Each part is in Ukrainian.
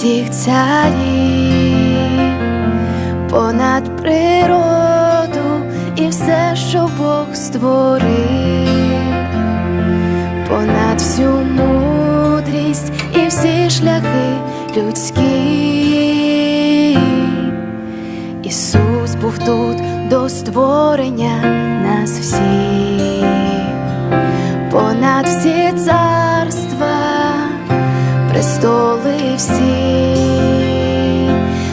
всіх царів, понад природу і все, що Бог створив, понад всю мудрість і всі шляхи людські. Ісус був тут до створення нас всіх, понад всі царі престоли всі,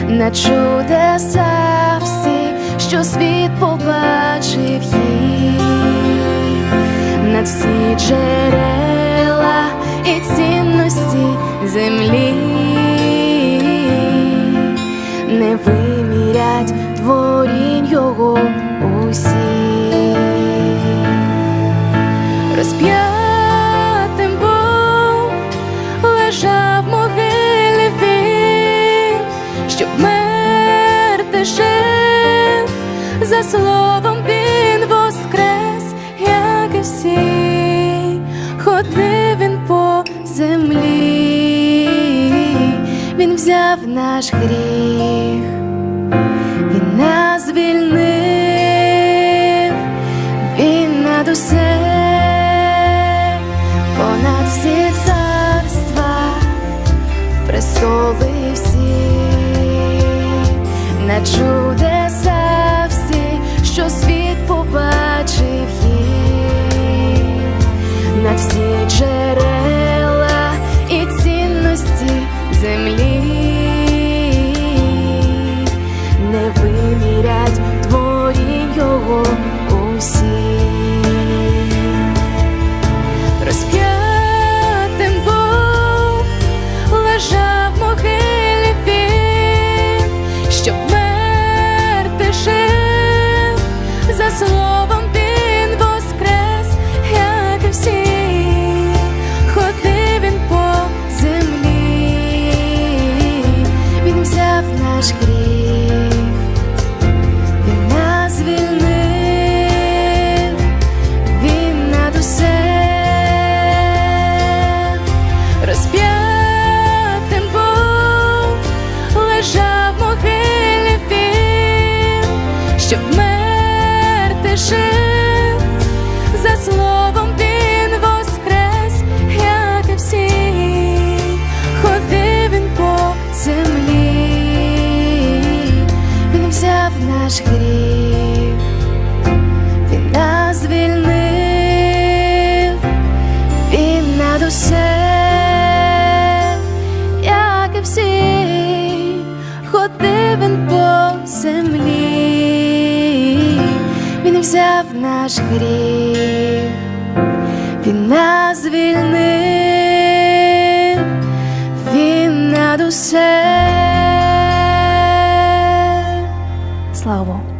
на чудеса всі, що світ побачив їх, над всі джерела і цінності землі не вимірять творінь його усі. Розп'ятим щоб мерти жив, за словом він воскрес, як і всі, ходив він по землі, він взяв наш гріх, він нас звільнив, він над усе, на він нас він над усе розп'ятим Бог лежав могилі щоб мерти жив, взяв наш гріх, він нас звільнив, він над усе, як і всі, ходив він по землі, він взяв наш гріх, він нас звільнив, він над усе. slávu.